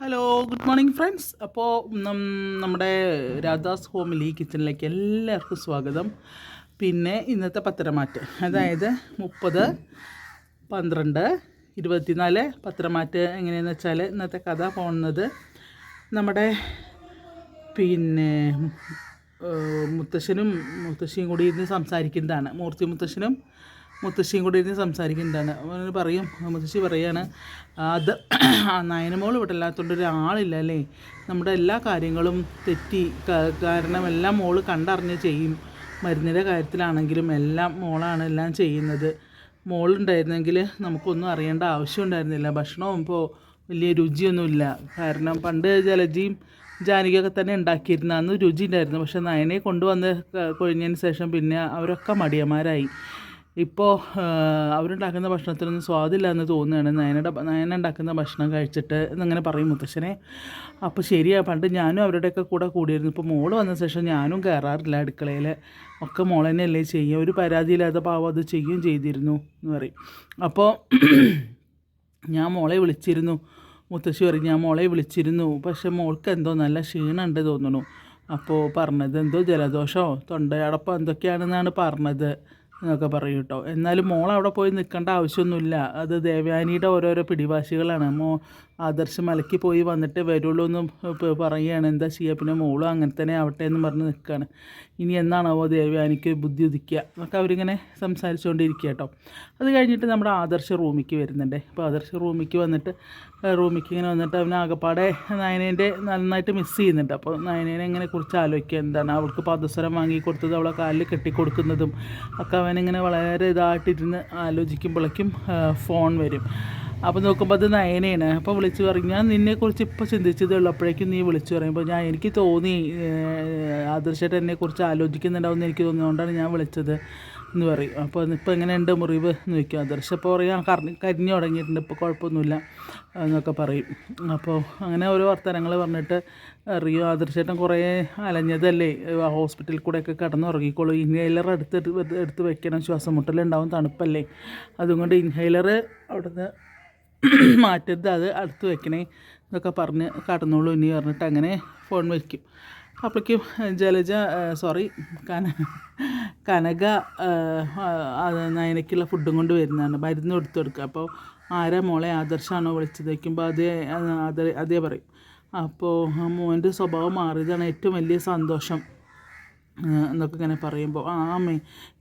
Hello good morning friends അപ്പോൾ നമ്മുടെ Radhas homely കിച്ചണിലേക്ക് എല്ലാവർക്കും സ്വാഗതം. പിന്നെ ഇന്നത്തെ പത്രമാറ്റ് അതായത് മുപ്പത് പന്ത്രണ്ട് ഇരുപത്തിനാല് പത്രമാറ്റ് എങ്ങനെയെന്ന് വെച്ചാൽ ഇന്നത്തെ കഥ പോകുന്നത് നമ്മുടെ പിന്നെ മുത്തശ്ശനും മുത്തശ്ശിയും കൂടി ഇരുന്ന് സംസാരിക്കുന്നതാണ്. മൂർത്തി മുത്തശ്ശനും മുത്തശ്ശിയും കൂടി ഇരുന്ന് സംസാരിക്കുന്നതാണ് അവന് പറയും മുത്തശ്ശി പറയാണ് അത് നയനമോൾ ഇവിടെ ഇല്ലാത്തതുകൊണ്ട് ഒരാളില്ല അല്ലേ? നമ്മുടെ എല്ലാ കാര്യങ്ങളും തെറ്റി കാരണം എല്ലാം മോൾ കണ്ടറിഞ്ഞ് ചെയ്യും. മരുന്നിന്റെ കാര്യത്തിലാണെങ്കിലും എല്ലാം മോളാണ് എല്ലാം ചെയ്യുന്നത്. മോളുണ്ടായിരുന്നെങ്കിൽ നമുക്കൊന്നും അറിയേണ്ട ആവശ്യം ഉണ്ടായിരുന്നില്ല ഭക്ഷണവും ഇപ്പോൾ വലിയ രുചിയൊന്നുമില്ല. കാരണം പണ്ട് ജലജിയും ജാനകിയൊക്കെ തന്നെ ഉണ്ടാക്കിയിരുന്ന അന്ന് രുചി ഉണ്ടായിരുന്നു. പക്ഷേ നയനെ കൊണ്ടുവന്ന് കഴിഞ്ഞതിന് ശേഷം പിന്നെ അവരൊക്കെ മടിയന്മാരായി. ഇപ്പോൾ അവരുണ്ടാക്കുന്ന ഭക്ഷണത്തിനൊന്നും സ്വാദില്ല എന്ന് തോന്നുകയാണ്. നയനയുടെ നയന ഉണ്ടാക്കുന്ന ഭക്ഷണം കഴിച്ചിട്ട് എന്നങ്ങനെ പറയും മുത്തശ്ശനെ. അപ്പോൾ ശരിയാണ് പണ്ട് ഞാനും അവരുടെയൊക്കെ കൂടെ കൂടിയിരുന്നു. ഇപ്പോൾ മോൾ വന്ന ശേഷം ഞാനും കയറാറില്ല അടുക്കളയിൽ ഒക്കെ മോൾ തന്നെയല്ലേ ചെയ്യുക. ഒരു പരാതിയില്ലാതെ പാവം അത് ചെയ്യുകയും ചെയ്തിരുന്നു എന്ന് പറയും. അപ്പോൾ ഞാൻ മോളെ വിളിച്ചിരുന്നു. മുത്തശ്ശി പറയും ഞാൻ മോളെ വിളിച്ചിരുന്നു. പക്ഷെ മോൾക്ക് എന്തോ നല്ല ക്ഷീണമുണ്ട് തോന്നുന്നു. അപ്പോൾ പറഞ്ഞത് എന്തോ ജലദോഷമോ തൊണ്ടയടപ്പോ എന്തൊക്കെയാണെന്നാണ് പറഞ്ഞത്. എന്നൊക്കെ പറയും കേട്ടോ. എന്നാലും മോൾ അവിടെ പോയി നിൽക്കേണ്ട ആവശ്യമൊന്നുമില്ല. അത് ദേവയാനിയുടെ ഓരോരോ പിടിവാശികളാണ്. മോ ആദർശ് മലയ്ക്ക് പോയി വന്നിട്ട് വരുള്ളൂ എന്ന് പറയുകയാണ്. എന്താ ചെയ്യുക പിന്നെ മോളും അങ്ങനെ തന്നെ ആവട്ടെ എന്ന് പറഞ്ഞ് നിൽക്കുകയാണ്. ഇനി എന്നാണാവോ ദേവയാനിക്ക് ബുദ്ധി ഉദിക്കുക? എന്നൊക്കെ അവരിങ്ങനെ സംസാരിച്ചുകൊണ്ടിരിക്കുക കേട്ടോ. അത് കഴിഞ്ഞിട്ട് നമ്മുടെ ആദർശ റൂമിക്ക് വരുന്നുണ്ട്. അപ്പോൾ ആദർശ റൂമിക്ക് വന്നിട്ട് റൂമിക്ക് ഇങ്ങനെ വന്നിട്ട് അവനെ ആകപ്പാടെ നയനേന്റെ നന്നായിട്ട് മിസ് ചെയ്യുന്നുണ്ട്. അപ്പോൾ നയനേനെ ഇങ്ങനെ കുറിച്ച് ആലോചിക്കുക. എന്താണ് അവൾക്ക് പാദസ്വരം വാങ്ങി കൊടുത്തത് അവളെ കാലിൽ കെട്ടിക്കൊടുക്കുന്നതും ഒക്കെ അവനിങ്ങനെ വളരെ ഇതായിട്ടിരുന്ന് ആലോചിക്കുമ്പോഴേക്കും ഫോൺ വരും. അപ്പോൾ നോക്കുമ്പോൾ അത് നയനയാണ് അപ്പോൾ വിളിച്ചു പറയും ഞാൻ നിന്നെക്കുറിച്ച് ഇപ്പോൾ ചിന്തിച്ചതേ ഉള്ളൂ. അപ്പോഴേക്കും നീ വിളിച്ചു പറയുമ്പോൾ ഞാൻ എനിക്ക് തോന്നി ആദർശമായിട്ട് എന്നെക്കുറിച്ച് ആലോചിക്കുന്നുണ്ടാവും എനിക്ക് തോന്നിയതുകൊണ്ടാണ് ഞാൻ വിളിച്ചത് എന്ന് പറയും. അപ്പോൾ ഇപ്പോൾ എങ്ങനെയുണ്ട് മുറിവ് എന്ന് ചോദിക്കും. ആദർശ ഇപ്പോൾ പറയാം കറി കരിഞ്ഞു തുടങ്ങിയിട്ടുണ്ട്. ഇപ്പോൾ കുഴപ്പമൊന്നുമില്ല എന്നൊക്കെ പറയും. അപ്പോൾ അങ്ങനെ ഓരോ വർത്തമാനങ്ങൾ പറഞ്ഞിട്ട് അറിയോ. ആദർശേട്ടൻ കുറേ അലഞ്ഞതല്ലേ? ഹോസ്പിറ്റലിൽ കൂടെയൊക്കെ കിടന്നുറങ്ങിക്കോളൂ. ഇൻഹൈലർ എടുത്ത് എടുത്ത് വെക്കണം. ശ്വാസം മുട്ടലുണ്ടാവും തണുപ്പല്ലേ? അതുകൊണ്ട് ഇൻഹൈലർ അവിടുന്ന് മാറ്റരുത്. അത് അടുത്ത് വെക്കണേ എന്നൊക്കെ പറഞ്ഞ് കടന്നോളൂ ഇനി പറഞ്ഞിട്ട് അങ്ങനെ ഫോൺ വയ്ക്കും അപ്പോഴേക്കും ജലജ സോറി കന കനക നയനയ്ക്കുള്ള ഫുഡും കൊണ്ട് വരുന്നതാണ്. മരുന്ന് കൊടുത്തു കൊടുക്കുക. അപ്പോൾ ആരാ മോളെ? ആദർശാണോ വിളിച്ചത്? വയ്ക്കുമ്പോൾ അതേ അതേ അതേ പറയും. അപ്പോൾ മോന്റെ സ്വഭാവം മാറിയതാണ് ഏറ്റവും വലിയ സന്തോഷം. എന്നൊക്കെ ഇങ്ങനെ പറയുമ്പോൾ ആ അമ്മേ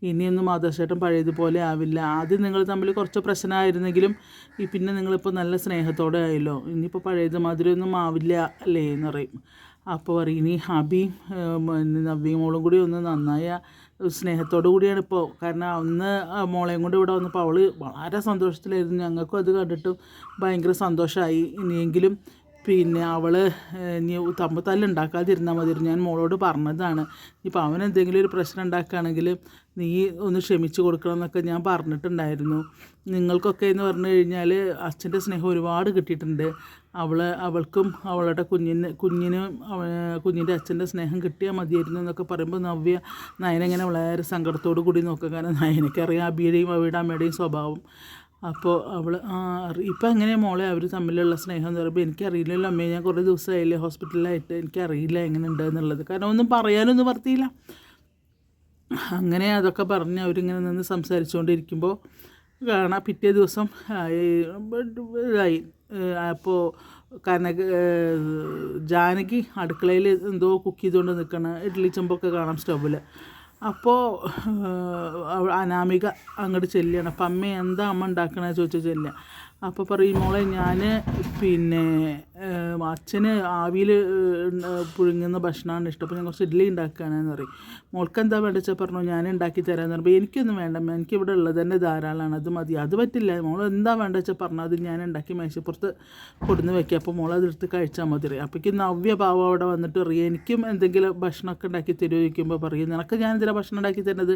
ഇനിയൊന്നും ആദർശമായിട്ടും പഴയതുപോലെ ആവില്ല. ആദ്യം നിങ്ങൾ തമ്മിൽ കുറച്ച് പ്രശ്നമായിരുന്നെങ്കിലും ഈ പിന്നെ നിങ്ങളിപ്പോൾ നല്ല സ്നേഹത്തോടെ ആയല്ലോ. ഇനിയിപ്പോൾ പഴയത് മാതിരിയൊന്നും ആവില്ല അല്ലേ? എന്ന് പറയും. അപ്പോൾ പറയും ഇനി ഹബിയും നവ്യ മോളും കൂടി ഒന്ന് നന്നായ സ്നേഹത്തോടു കൂടിയാണ് ഇപ്പോൾ കാരണം അന്ന് മോളെയും കൊണ്ട് ഇവിടെ വന്നപ്പോൾ അവൾ വളരെ സന്തോഷത്തിലായിരുന്നു. ഞങ്ങൾക്കും അത് കണ്ടിട്ട് ഭയങ്കര സന്തോഷമായി ഇനിയെങ്കിലും പിന്നെ അവൾ ഇനി തമ്പ് തല്ലുണ്ടാക്കാതിരുന്നാൽ മതിയായിരുന്നു ഞാൻ മോളോട് പറഞ്ഞതാണ്. ഇപ്പം അവൻ എന്തെങ്കിലും ഒരു പ്രശ്നം ഉണ്ടാക്കുകയാണെങ്കിൽ നീ ഒന്ന് ക്ഷമിച്ചു കൊടുക്കണം എന്നൊക്കെ ഞാൻ പറഞ്ഞിട്ടുണ്ടായിരുന്നു. നിങ്ങൾക്കൊക്കെ എന്ന് പറഞ്ഞു കഴിഞ്ഞാൽ അച്ഛന്റെ സ്നേഹം ഒരുപാട് കിട്ടിയിട്ടുണ്ട്. അവൾ അവൾക്കും അവളുടെ കുഞ്ഞിന് കുഞ്ഞിനും കുഞ്ഞിന്റെ അച്ഛന്റെ സ്നേഹം കിട്ടിയാൽ മതിയായിരുന്നു എന്നൊക്കെ പറയുമ്പോൾ നവ്യ നയനെങ്ങനെ വളരെ സങ്കടത്തോടു കൂടി നോക്കുക. കാരണം നയനക്കറിയാം അബിയുടെയും അവയുടെ അമ്മയുടെയും സ്വഭാവം. അപ്പോൾ അവൾ ആ ഇപ്പം എങ്ങനെയാണ് മോളെ? അവർ തമ്മിലുള്ള സ്നേഹം എന്ന് പറയുമ്പോൾ എനിക്കറിയില്ലല്ലോ. അമ്മയെ ഞാൻ കുറേ ദിവസമായില്ലേ ഹോസ്പിറ്റലിലായിട്ട്. എനിക്കറിയില്ല എങ്ങനെ ഉണ്ട് എന്നുള്ളത്. കാരണം ഒന്നും പറയാനൊന്നും പറ്റിയില്ല അങ്ങനെ അതൊക്കെ പറഞ്ഞ് അവരിങ്ങനെ നിന്ന് സംസാരിച്ചുകൊണ്ടിരിക്കുമ്പോൾ കാണാം പിറ്റേ ദിവസം ഇതായി. അപ്പോൾ കനക ജാനകി അടുക്കളയിൽ എന്തോ കുക്ക് ചെയ്തുകൊണ്ട് നിൽക്കണ ഇഡ്ഡലി ചെമ്പൊക്കെ കാണാം സ്റ്റൗവിൽ അപ്പോൾ അനാമിക അങ്ങോട്ട് ചെല്ലുകയാണ് അപ്പം അമ്മ എന്താ അമ്മ ഉണ്ടാക്കണമെന്ന് ചോദിച്ചാൽ ചെല്ലുക. അപ്പോൾ പറയും മോളെ ഞാൻ പിന്നെ അച്ഛന് ആവിയിൽ പുഴുങ്ങുന്ന ഭക്ഷണമാണ് ഇഷ്ടം. അപ്പോൾ ഞാൻ കുറച്ച് ഇഡ്ഡലി ഉണ്ടാക്കുകയാണെന്ന് പറയും. മോൾക്ക് എന്താ വേണ്ടത് വെച്ചാൽ പറഞ്ഞു ഞാൻ ഉണ്ടാക്കി തരാമെന്ന് പറയുമ്പോൾ എനിക്കൊന്നും വേണ്ട എനിക്കിവിടെ ഉള്ളത് തന്നെ ധാരാളമാണ് അത് മതി. അത് പറ്റില്ല. മോൾ എന്താ വേണ്ടത് വെച്ചാൽ പറഞ്ഞാൽ അത് ഞാൻ ഉണ്ടാക്കി മേശപ്പുറത്ത് കൊടുന്ന് വെക്കുക അപ്പോൾ മോൾ അതെടുത്ത് കഴിച്ചാൽ മതി പറയും. അപ്പോഴേക്കും നവ്യ ഭാവം അവിടെ വന്നിട്ട് പറയും എനിക്കും എന്തെങ്കിലും ഭക്ഷണമൊക്കെ ഉണ്ടാക്കി തരുമോ? പറയും നിനക്ക് ഞാൻ എന്തിനാണ് ഭക്ഷണം ഉണ്ടാക്കി തരുന്നത്?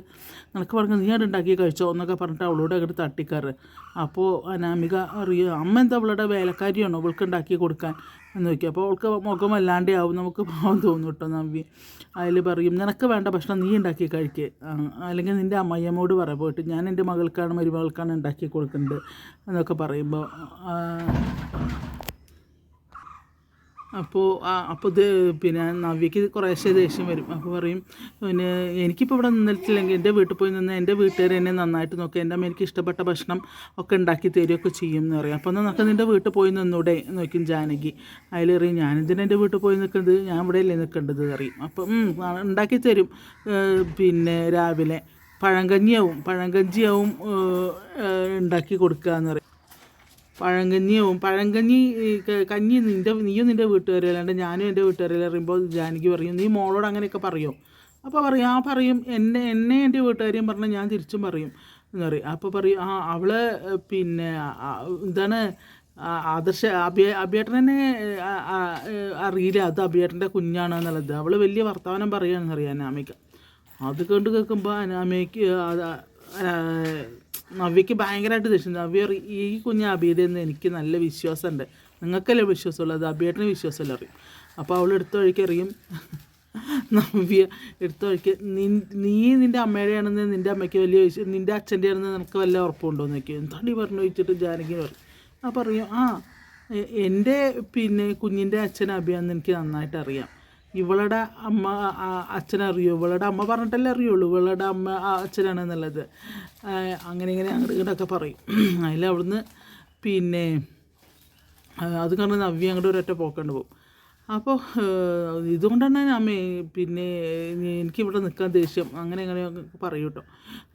നിനക്ക് പറഞ്ഞു നീ അത് ഉണ്ടാക്കി കഴിച്ചോ എന്നൊക്കെ പറഞ്ഞിട്ട് അവളോട് അങ്ങോട്ട് തട്ടിക്കാറ് അപ്പോൾ അനാമിക അറിയോ? അമ്മ എന്താ അവളുടെ വേലക്കാരിയാണോ അവൾക്ക് ഉണ്ടാക്കി കൊടുക്കാൻ? എന്ന് നോക്കി അപ്പോൾ അവൾക്ക് മുഖം വല്ലാണ്ടേ ആവും. നമുക്ക് പാവം തോന്നും കേട്ടോ നവ്യ. അതിൽ പറയും നിനക്ക് വേണ്ട ഭക്ഷണം നീ ഉണ്ടാക്കി കഴിക്കുക അല്ലെങ്കിൽ നിന്റെ അമ്മയമ്മോട് പറ പോയിട്ട് ഞാൻ എന്റെ മകൾക്കാണ് മരുമകൾക്കാണ് ഉണ്ടാക്കി കൊടുക്കുന്നത് എന്നൊക്കെ പറയുമ്പോൾ അപ്പോൾ അപ്പോൾ ഇത് പിന്നെ നവ്യക്ക് കുറേശ്ശെ ദേഷ്യം വരും. അപ്പോൾ പറയും പിന്നെ എനിക്കിപ്പോൾ ഇവിടെ നിന്നിട്ടില്ലെങ്കിൽ എന്റെ വീട്ടിൽ പോയി നിന്ന് എന്റെ വീട്ടുകാർ എന്നെ നന്നായിട്ട് നോക്കുക എന്റെ അമ്മ എനിക്ക് ഇഷ്ടപ്പെട്ട ഭക്ഷണം ഒക്കെ ഉണ്ടാക്കി തരികയൊക്കെ ചെയ്യും എന്ന് പറയും അപ്പോൾ നിനക്ക് നിന്റെ വീട്ടിൽ പോയി നിന്നൂടെ നോക്കും ജാനകി. അതിലറിയും ഞാനെന്തിനാ എന്റെ വീട്ടിൽ പോയി നിൽക്കുന്നത് ഞാൻ ഇവിടെ അല്ലേ നിൽക്കേണ്ടത്? അറിയും അപ്പം ഉണ്ടാക്കി തരും. പിന്നെ രാവിലെ പഴങ്കഞ്ഞിയാവും ഏഹ്, ഉണ്ടാക്കി കൊടുക്കുക എന്ന് പറയും. പഴങ്കഞ്ഞിയാവും. പഴങ്കഞ്ഞി കഞ്ഞി നിന്റെ നീയും നിന്റെ വീട്ടുകാരും അല്ലാണ്ട് ഞാനും എന്റെ വീട്ടുകാരും അറിയുമ്പോൾ ജാനകി പറയും നീ മോളോട് അങ്ങനെയൊക്കെ പറയും? അപ്പോൾ പറയും ആ പറയും. എന്നെ എന്നെ എന്റെ വീട്ടുകാരെയും പറഞ്ഞാൽ ഞാൻ തിരിച്ചും പറയും. എന്ന് പറയും. അപ്പോൾ പറയും ആ അവൾ പിന്നെ എന്താണ് ആദർശ അഭിയ അഭിയേട്ടനെ അറിയില്ല. അത് അഭിയേട്ടന്റെ കുഞ്ഞാണ് എന്നുള്ളത് അവൾ വലിയ വർത്തമാനം പറയുകയാണെന്ന് അറിയാം അനാമിക. അത് കണ്ട് കേൾക്കുമ്പോൾ അനാമിക്ക് നവ്യക്ക് ഭയങ്കരമായിട്ട് ദേഷ്യം. നവ്യ ഈ കുഞ്ഞ് അബീതെന്ന് എനിക്ക് നല്ല വിശ്വാസമുണ്ട്. നിങ്ങൾക്കല്ലേ വിശ്വാസമുള്ളൂ? അത് അബിയേട്ടന് വിശ്വാസമല്ല? അറിയും അപ്പോൾ അവൾ എടുത്ത വഴിക്ക് അറിയും നവ്യ എടുത്ത വഴിക്ക് നീ നിന്റെ അമ്മയുടെയാണെന്ന് നിന്റെ അമ്മയ്ക്ക് വലിയ വിശ്വാസം നിന്റെ അച്ഛന്റെ ആണെന്ന് നിനക്ക് വല്ല ഉറപ്പുണ്ടോ? എന്ന് വയ്ക്കും എന്താണ് ഈ പറഞ്ഞു? വെച്ചിട്ട് ജാനകി പറയും. ആ പറയും ആ എന്റെ പിന്നെ കുഞ്ഞിന്റെ അച്ഛൻ അഭിയാന്ന് എനിക്ക് നന്നായിട്ട് അറിയാം. ഇവളുടെ അമ്മ അച്ഛനറിയോ? ഇവളുടെ അമ്മ പറഞ്ഞിട്ടല്ലേ അറിയുള്ളൂ. ഇവളുടെ അമ്മ അച്ഛനാണ് എന്നുള്ളത് അങ്ങനെ ഇങ്ങനെ അങ്ങോട്ട് ഇങ്ങോട്ടൊക്കെ പറയും. അതിൽ അവിടുന്ന് പിന്നെ അത് കാരണം നവ്യ അങ്ങോട്ട് ഒരൊറ്റ പോക്കണ്ട് പോകും. അപ്പോൾ ഇതുകൊണ്ടാണ് അമ്മേ പിന്നെ എനിക്കിവിടെ നിൽക്കാൻ ദേഷ്യം. അങ്ങനെ അങ്ങനെ പറയും കേട്ടോ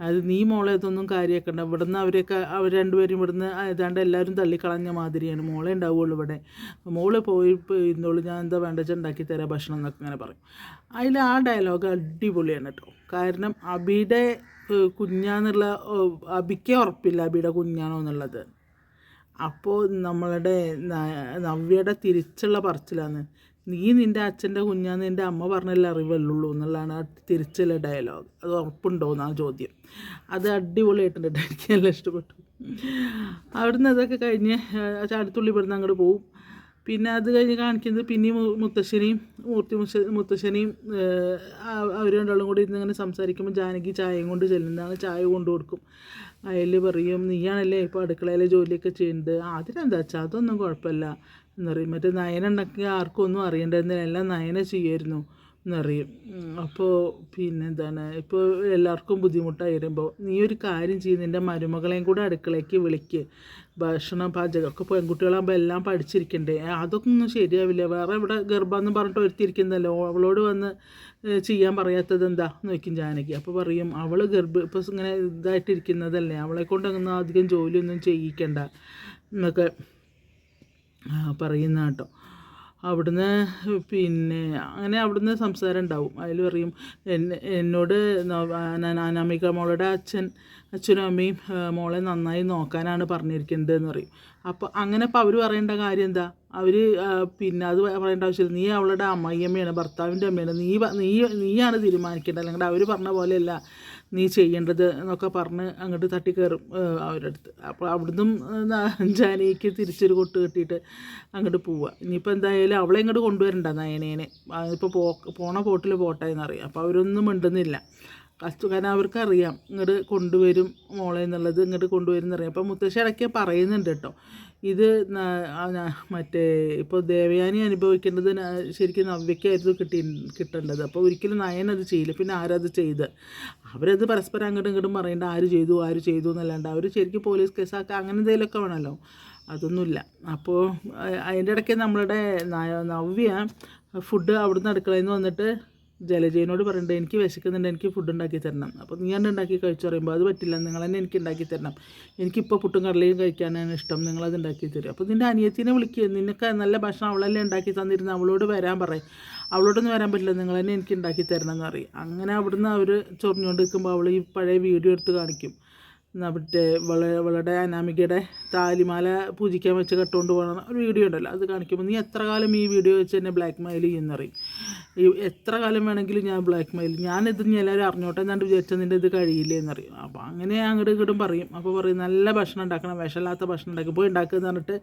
അത് നീ മോളെ ഇതൊന്നും കാര്യമാക്കണ്ട ഇവിടുന്ന് അവരെയൊക്കെ അവർ രണ്ടുപേരും ഇവിടുന്ന് ഏതാണ്ട് എല്ലാവരും തള്ളിക്കളഞ്ഞ മാതിരിയാണ്. മോളെ ഉണ്ടാവുള്ളൂ ഇവിടെ. മോളെ പോയി ഇന്നോളൂ ഞാൻ എന്താ വേണ്ട ഉണ്ടാക്കി തരാം ഭക്ഷണം എന്നൊക്കെ അങ്ങനെ പറയും. അതിൽ ആ ഡയലോഗ് അടിപൊളിയാണ് കേട്ടോ കാരണം അബിയുടെ കുഞ്ഞാന്നുള്ള അബിക്കേ ഉറപ്പില്ല അബിയുടെ കുഞ്ഞാണോ എന്നുള്ളത്. അപ്പോൾ നമ്മളുടെ നവ്യയുടെ തിരിച്ചുള്ള പറച്ചിലാണ്. നീ നിന്റെ അച്ഛന്റെ കുഞ്ഞാന്ന് നിന്റെ അമ്മ പറഞ്ഞല്ലേ അറിവുള്ളൂ എന്നുള്ളതാണ് ആ തിരിച്ചുള്ള ഡയലോഗ്. അത് ഉറപ്പുണ്ടോ എന്നാണ് ചോദ്യം. അത് അടിപൊളിയായിട്ടുണ്ട്. എനിക്ക് നല്ല ഇഷ്ടപ്പെട്ടു. അവിടുന്ന് അതൊക്കെ കഴിഞ്ഞ് അടുത്തുള്ളി ഇവിടുന്ന് അങ്ങോട്ട് പോവും. പിന്നെ അത് കഴിഞ്ഞ് കാണിക്കുന്നത് പിന്നെയും മുത്തശ്ശനിയും മൂർത്തി മുശ മുത്തശ്ശനെയും അവർ രണ്ടാളും കൂടി ഇന്നിങ്ങനെ സംസാരിക്കുമ്പോൾ ജാനകി ചായയും കൊണ്ട് ചെല്ലുന്നതാണ് ചായ കൊണ്ടു കൊടുക്കും. അതിൽ പറയും നീയാണല്ലേ ഇപ്പോൾ അടുക്കളയിലെ ജോലിയൊക്കെ ചെയ്യുന്നത് അതിനെന്താ വെച്ചാൽ അതൊന്നും കുഴപ്പമില്ല. എന്നറിയും. മറ്റേ നയന ഉണ്ടാക്കി ആർക്കും ഒന്നും അറിയണ്ടായിരുന്നില്ല. എല്ലാം നയന ചെയ്യുമായിരുന്നു എന്നറിയും. അപ്പോൾ പിന്നെ എന്താണ് ഇപ്പോൾ എല്ലാവർക്കും ബുദ്ധിമുട്ടായി വരുമ്പോൾ നീ ഒരു കാര്യം ചെയ്യും നിന്റെ മരുമകളെയും കൂടെ അടുക്കളയ്ക്ക് വിളിക്ക്. ഭക്ഷണം പാചകം ഒക്കെ പെൺകുട്ടികളാകുമ്പോൾ എല്ലാം പഠിച്ചിരിക്കണ്ടേ? അതൊക്കെ ഒന്നും ശരിയാവില്ല. വേറെ ഇവിടെ ഗർഭമെന്ന് പറഞ്ഞിട്ട് ഒരുത്തിരിക്കുന്നല്ലോ അവളോട് വന്ന് ചെയ്യാൻ പറയാത്തത് എന്താ? നോക്കും ജാനകി. അപ്പോൾ പറയും അവൾ ഗർഭ ഇപ്പോൾ ഇങ്ങനെ ഇതായിട്ടിരിക്കുന്നതല്ലേ? അവളെ കൊണ്ടൊന്നും അധികം ജോലിയൊന്നും ചെയ്യിക്കണ്ട. എന്നൊക്കെ പറയുന്ന കേട്ടോ. അവിടുന്ന് പിന്നെ അങ്ങനെ അവിടുന്ന് സംസാരം ഉണ്ടാവും. അതിൽ പറയും എന്നെ എന്നോട് അനാമിക മോളുടെ അച്ഛൻ അച്ഛനും അമ്മയും മോളെ നന്നായി നോക്കാനാണ് പറഞ്ഞിരിക്കുന്നത് എന്ന് പറയും. അപ്പോൾ അങ്ങനെ ഇപ്പോൾ അവർ പറയേണ്ട കാര്യം എന്താ? അവർ പിന്നെ അത് പറയേണ്ട ആവശ്യമില്ല. നീ അവളുടെ അമ്മയമ്മയാണ് ഭർത്താവിന്റെ അമ്മയാണ്. നീ നീ നീയാണ് തീരുമാനിക്കേണ്ടത്. അല്ലെങ്കിൽ അവർ പറഞ്ഞ പോലെയല്ല. നീ ചെയ്യേണ്ടത് എന്നൊക്കെ പറഞ്ഞ് അങ്ങോട്ട് തട്ടിക്കയറും അവരുടെ അടുത്ത് അപ്പോൾ അവിടുന്ന് ജാനകിക്ക് തിരിച്ചൊരു കൊട്ട് കെട്ടിയിട്ട് അങ്ങോട്ട് പോവുക ഇനിയിപ്പോൾ എന്തായാലും അവളെ ഇങ്ങോട്ട് കൊണ്ടുവരണ്ട നയനേനെ. ഇപ്പോൾ പോ പോണ പോട്ടിൽ പോട്ടെ എന്നറിയാം. അപ്പോൾ അവരൊന്നും മിണ്ടുന്നില്ല. കസ്റ്റു കാരണം അവർക്ക് അറിയാം ഇങ്ങോട്ട് കൊണ്ടുവരും മോളെ എന്നുള്ളത് ഇങ്ങോട്ട് കൊണ്ടുവരും എന്നറിയാം അപ്പോൾ മുത്തശ്ശി ഇടയ്ക്ക് പറയുന്നുണ്ട് കേട്ടോ. ഇത് മറ്റേ ഇപ്പോൾ ദേവയാനി അനുഭവിക്കേണ്ടത് ശരിക്കും നവ്യക്കായിരുന്നു കിട്ടി കിട്ടേണ്ടത്. അപ്പോൾ ഒരിക്കലും നയൻ അത് ചെയ്യില്ല. പിന്നെ ആരത് ചെയ്ത്? അവരത് പരസ്പരം അങ്ങോട്ടും ഇങ്ങോട്ടും പറയേണ്ട ആര് ചെയ്തു ആര് ചെയ്തു എന്നല്ലാണ്ട് അവർ ശരിക്കും പോലീസ് കേസാക്കുക അങ്ങനെ എന്തെങ്കിലുമൊക്കെ വേണമല്ലോ അതൊന്നുമില്ല. അപ്പോൾ അതിന്റെ ഇടയ്ക്ക് നമ്മളുടെ നവ്യ ഫുഡ് അവിടുന്ന് അടുക്കളയിൽ നിന്ന് വന്നിട്ട് ജലജയനോട് പറയുന്നുണ്ട് എനിക്ക് വിശക്കുന്നുണ്ട് എനിക്ക് ഫുഡ് ഉണ്ടാക്കി തരണം. അപ്പോൾ നീ തന്നെ ഉണ്ടാക്കി കഴിച്ചു പറയുമ്പോൾ അത് പറ്റില്ല നിങ്ങൾ തന്നെ എനിക്ക് ഉണ്ടാക്കി തരണം. എനിക്കിപ്പോൾ പുട്ടും കടലയും കഴിക്കാനാണ് ഇഷ്ടം നിങ്ങളത് ഉണ്ടാക്കി തരും. അപ്പോൾ നിന്റെ അനിയത്തിനെ വിളിക്കുക നിനക്ക് നല്ല ഭക്ഷണം അവളല്ലേ ഉണ്ടാക്കി തന്നിരുന്ന? അവളോട് വരാൻ പറയും. അവളോടൊന്നും വരാൻ പറ്റില്ല നിങ്ങൾ തന്നെ എനിക്ക് ഉണ്ടാക്കി തരണം എന്ന് പറയും. അങ്ങനെ അവിടുന്ന് അവർ ചൊറിഞ്ഞുകൊണ്ട് നിൽക്കുമ്പോൾ അവൾ ഈ പഴയ വീഡിയോ എടുത്ത് കാണിക്കും. മറ്റേ വള അവളുടെ അനാമികയുടെ താലിമാല പൂജിക്കാൻ വെച്ച് കെട്ടുകൊണ്ട് പോകണം ഒരു വീഡിയോ ഉണ്ടല്ലോ അത് കാണിക്കുമ്പോൾ നീ എത്ര കാലം ഈ വീഡിയോ വെച്ച് എന്നെ ബ്ലാക്ക് മെയിൽ ചെയ്യുന്നറിയും എത്ര കാലം വേണമെങ്കിലും ഞാൻ ബ്ലാക്ക് മെയിൽ ഞാനിത് ഇനി എല്ലാവരും അറിഞ്ഞോട്ടെ എന്നാണ്ട് വിചാരിച്ചാൽ നിന്റെ ഇത് കഴിയില്ലേ എന്നറിയും അപ്പോൾ അങ്ങനെ അങ്ങോട്ട് ഇങ്ങോട്ടും പറയും. അപ്പോൾ പറയും നല്ല ഭക്ഷണം ഉണ്ടാക്കണം വിഷമില്ലാത്ത ഭക്ഷണം ഉണ്ടാക്കി. പോയി ഉണ്ടാക്കുക പറഞ്ഞിട്ട്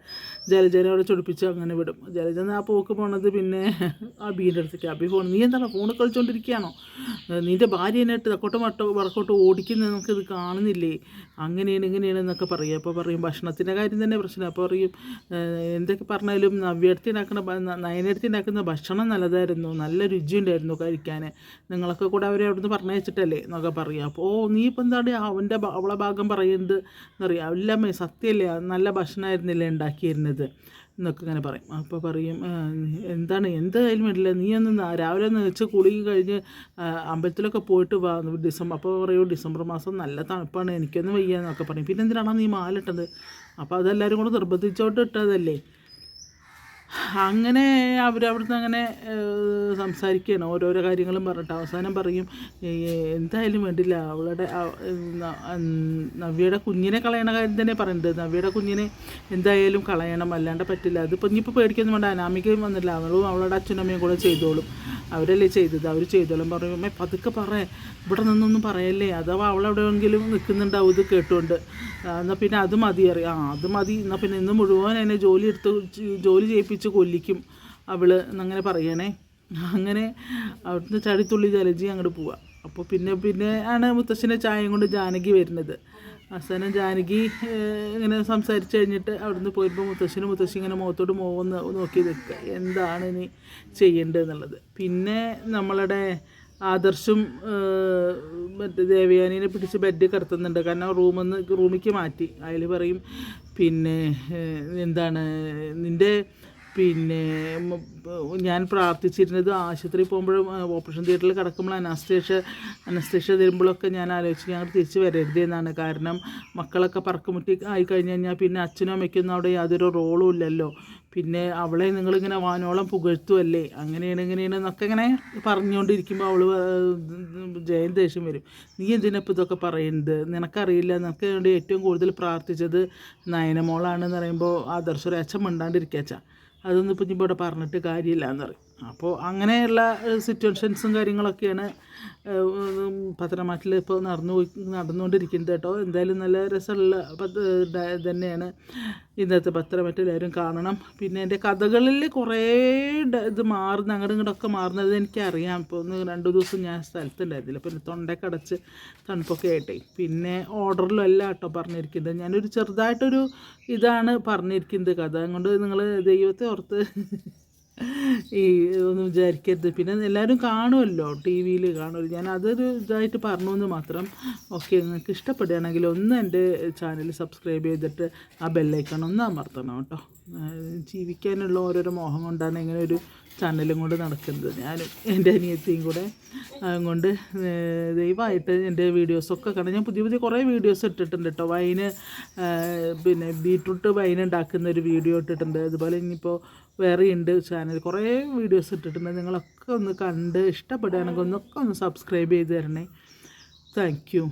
ജലജനെ അവിടെ ചൊടിപ്പിച്ച് അങ്ങനെ വിടും. ജലജന ആ പോക്ക് പോണത് പിന്നെ ആ അബീന്റെ അടുത്തേക്ക്. അബി ഫോൺ നീ എന്താണ് ഫോണിൽ കളിച്ചുകൊണ്ടിരിക്കുകയാണോ നിന്റെ ഭാര്യ എന്നിട്ട് തെക്കോട്ട് മട്ടോ ഓടിക്കുന്ന ഓടിക്കുന്നത് ഇത് കാണുന്നില്ലേ? അങ്ങനെയാണ് ഇങ്ങനെയാണ് എന്നൊക്കെ പറയും. അപ്പോൾ പറയും ഭക്ഷണത്തിന്റെ കാര്യം തന്നെ പ്രശ്നം. അപ്പോൾ പറയും എന്തൊക്കെ പറഞ്ഞാലും നവ്യടുത്തി ഉണ്ടാക്കുന്ന നയനടുത്തി ഉണ്ടാക്കുന്ന ഭക്ഷണം നല്ലതായിരുന്നു. നല്ല രുചിയുണ്ടായിരുന്നു കഴിക്കാൻ. നിങ്ങളൊക്കെ കൂടെ അവരെ അവിടുന്ന് പറഞ്ഞയച്ചിട്ടല്ലേ എന്നൊക്കെ പറയും അപ്പോൾ ഓ നീ ഇപ്പം എന്താണ് അവന്റെ അവളെ ഭാഗം പറയുന്നത് എന്നറിയാം. എല്ലാം സത്യമല്ലേ നല്ല ഭക്ഷണമായിരുന്നില്ലേ ഉണ്ടാക്കിയിരുന്നത് എന്നൊക്കെ ഇങ്ങനെ പറയും. അപ്പോൾ പറയും എന്താണ് എന്തായാലും വേണ്ടില്ല നീ ഒന്ന് രാവിലെ ഒന്ന് വെച്ച് കുളി കഴിഞ്ഞ് അമ്പലത്തിലൊക്കെ പോയിട്ട് വാ. ഡിസംബർ അപ്പോൾ പറയൂ ഡിസംബർ മാസം നല്ല തണുപ്പാണ് എനിക്കൊന്നും വയ്യ എന്നൊക്കെ പറയും. പിന്നെ എന്തിനാണോ നീ മാലിട്ടത്? അപ്പോൾ അതെല്ലാവരും കൂടെ നിർബന്ധിച്ചോട്ട് ഇട്ടതല്ലേ? അങ്ങനെ അവരവിടുന്ന് അങ്ങനെ സംസാരിക്കുകയാണ്. ഓരോരോ കാര്യങ്ങളും പറഞ്ഞിട്ട് അവസാനം പറയും എന്തായാലും വേണ്ടില്ല. അവളുടെ നവ്യയുടെ കുഞ്ഞിനെ കളയണ കാര്യം തന്നെ പറയുന്നത് നവ്യയുടെ കുഞ്ഞിനെ എന്തായാലും കളയണം. അല്ലാണ്ട് പറ്റില്ല. അതിപ്പോൾ ഇനിയിപ്പോൾ പേടിക്കൊന്നും വേണ്ട. അനാമികയും വന്നില്ല. അവളും അവളുടെ അച്ഛനും അമ്മയും കൂടെ ചെയ്തോളും. അവരല്ലേ ചെയ്തത്? അവർ ചെയ്തോളും. പറയും "അമ്മേ, പതുക്കെ പറ. ഇവിടെ നിന്നൊന്നും പറയല്ലേ. അഥവാ അവളെവിടെയെങ്കിലും നിൽക്കുന്നുണ്ടാവും ഇത് കേട്ടുകൊണ്ട് എന്നാൽ പിന്നെ അത് മതി അറിയാം ആ അത് മതി. എന്നാൽ പിന്നെ ഇന്ന് മുഴുവൻ എന്നെ ജോലി എടുത്ത് ജോലി ചെയ്യിപ്പിച്ച് കൊല്ലിക്കും. അവൾ എന്നങ്ങനെ പറയണേ. അങ്ങനെ അവിടുന്ന് ചടിത്തുള്ളി ജലജി അങ്ങോട്ട് പോവുക അപ്പോൾ പിന്നെ പിന്നെ ആണ് മുത്തശ്ശന്റെ ചായയും കൊണ്ട് ജാനകി വരുന്നത്. അവസാനം ജാനകി ഇങ്ങനെ സംസാരിച്ച് കഴിഞ്ഞിട്ട് അവിടുന്ന് പോയപ്പോൾ മുത്തശ്ശനും മുത്തശ്ശി ഇങ്ങനെ മുഖത്തോട്ട് മുഖം നോക്കി നിൽക്കുക എന്താണ് ഇനി ചെയ്യേണ്ടതെന്നുള്ളത്. പിന്നെ നമ്മളുടെ ആദർശും മറ്റേ ദേവയാനീനെ പിടിച്ച് ബെഡ് കിടത്തുന്നുണ്ട്. കാരണം റൂമിൽ നിന്ന് റൂമിലേക്ക് മാറ്റി. അതിൽ പറയും പിന്നെ എന്താണ് നിന്റെ പിന്നെ ഞാൻ പ്രാർത്ഥിച്ചിരുന്നത് ആശുപത്രിയിൽ പോകുമ്പോഴും ഓപ്പറേഷൻ തിയേറ്ററിൽ കിടക്കുമ്പോൾ അനസ്തേഷ്യ അനസ്തേഷ്യ തരുമ്പോഴൊക്കെ ഞാൻ ആലോചിച്ച് ഞങ്ങൾ തിരിച്ച് വരരുത് എന്നാണ്. കാരണം മക്കളൊക്കെ പറക്കുമുറ്റി ആയി കഴിഞ്ഞ് കഴിഞ്ഞാൽ പിന്നെ അച്ഛനും അമ്മയ്ക്കൊന്നും അവിടെ യാതൊരു റോളും ഇല്ലല്ലോ. പിന്നെ അവളെ നിങ്ങളിങ്ങനെ വാനോളം പുകഴ്ത്തുമല്ലേ അങ്ങനെയാണ് ഇങ്ങനെയാണ് എന്നൊക്കെ ഇങ്ങനെ പറഞ്ഞുകൊണ്ടിരിക്കുമ്പോൾ അവൾ ജയൻ ദേഷ്യം വരും. നീ എന്തിനാ ഇപ്പോൾ ഇതൊക്കെ പറയുന്നത് നിനക്കറിയില്ല. നിനക്ക് വേണ്ടി ഏറ്റവും കൂടുതൽ പ്രാർത്ഥിച്ചത് നയനമോളാണെന്ന് പറയുമ്പോൾ ആദർശ ഒരു അച്ഛൻ മിണ്ടാണ്ടിരിക്കച്ച അതൊന്നും ഇപ്പം ഇവിടെ പറഞ്ഞിട്ട് കാര്യമില്ല എന്ന് പറയും. അപ്പോൾ അങ്ങനെയുള്ള സിറ്റുവേഷൻസും കാര്യങ്ങളൊക്കെയാണ് പത്തനംതിട്ടയിൽ ഇപ്പോൾ നടന്നു പോയി നടന്നുകൊണ്ടിരിക്കുന്നത് കേട്ടോ. എന്തായാലും നല്ല രസമുള്ള തന്നെയാണ് ഇന്നത്തെ പത്രമായിട്ട് എല്ലാവരും കാണണം. പിന്നെ എന്റെ കഥകളിൽ കുറേ ഇത് മാറുന്ന അങ്ങോട്ടും ഇങ്ങോട്ടൊക്കെ മാറുന്നത് എനിക്കറിയാം. ഇപ്പോൾ ഒന്ന് രണ്ട് ദിവസം ഞാൻ സ്ഥലത്തുണ്ടായിരുന്നില്ല. പിന്നെ തൊണ്ടയൊക്കെ അടച്ച് തണുപ്പൊക്കെ ആയിട്ടേ. പിന്നെ ഓർഡറിലും അല്ല കേട്ടോ പറഞ്ഞിരിക്കുന്നത്. ഞാനൊരു ചെറുതായിട്ടൊരു ഇതാണ് പറഞ്ഞിരിക്കുന്നത് കഥ. അതുകൊണ്ട് നിങ്ങൾ ദൈവത്തെ ഓർത്ത് ഈ ഒന്നും വിചാരിക്കരുത്. പിന്നെ എല്ലാവരും കാണുമല്ലോ ടി വിയിൽ കാണുമല്ലോ ഞാൻ അതൊരു ഇതായിട്ട് പറഞ്ഞു എന്ന് മാത്രം. ഓക്കെ നിങ്ങൾക്ക് ഇഷ്ടപ്പെടുകയാണെങ്കിൽ ഒന്ന് എന്റെ ചാനൽ സബ്സ്ക്രൈബ് ചെയ്തിട്ട് ആ ബെല്ലൈക്കൺ ഒന്ന് അമർത്തണം കേട്ടോ. ജീവിക്കാനുള്ള ഓരോരോ മോഹം കൊണ്ടാണ് ഇങ്ങനെ ഒരു ചാനലും കൊണ്ട് നടക്കുന്നത്. ഞാനും എന്റെ അനിയത്തിയും കൂടെ അതുകൊണ്ട് ദൈവമായിട്ട് എന്റെ വീഡിയോസൊക്കെ കണ്ട് ഞാൻ പുതിയ പുതിയ കുറേ വീഡിയോസ് ഇട്ടിട്ടുണ്ട് കേട്ടോ. വൈന് പിന്നെ ബീട്രൂട്ട് വൈൻ ഉണ്ടാക്കുന്ന ഒരു വീഡിയോ ഇട്ടിട്ടുണ്ട്. അതുപോലെ ഇനിയിപ്പോൾ വേറെ ഉണ്ട് ചാനൽ കുറേ വീഡിയോസ് ഇട്ടിട്ടുണ്ട്. നിങ്ങളൊക്കെ ഒന്ന് കണ്ട് ഇഷ്ടപ്പെടുകയാണെങ്കിൽ ഒന്നൊക്കെ ഒന്ന് സബ്സ്ക്രൈബ് ചെയ്ത് തരണേ. താങ്ക് യു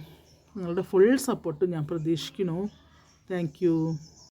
നിങ്ങളുടെ ഫുൾ സപ്പോർട്ട് ഞാൻ പ്രതീക്ഷിക്കുന്നു. Thank you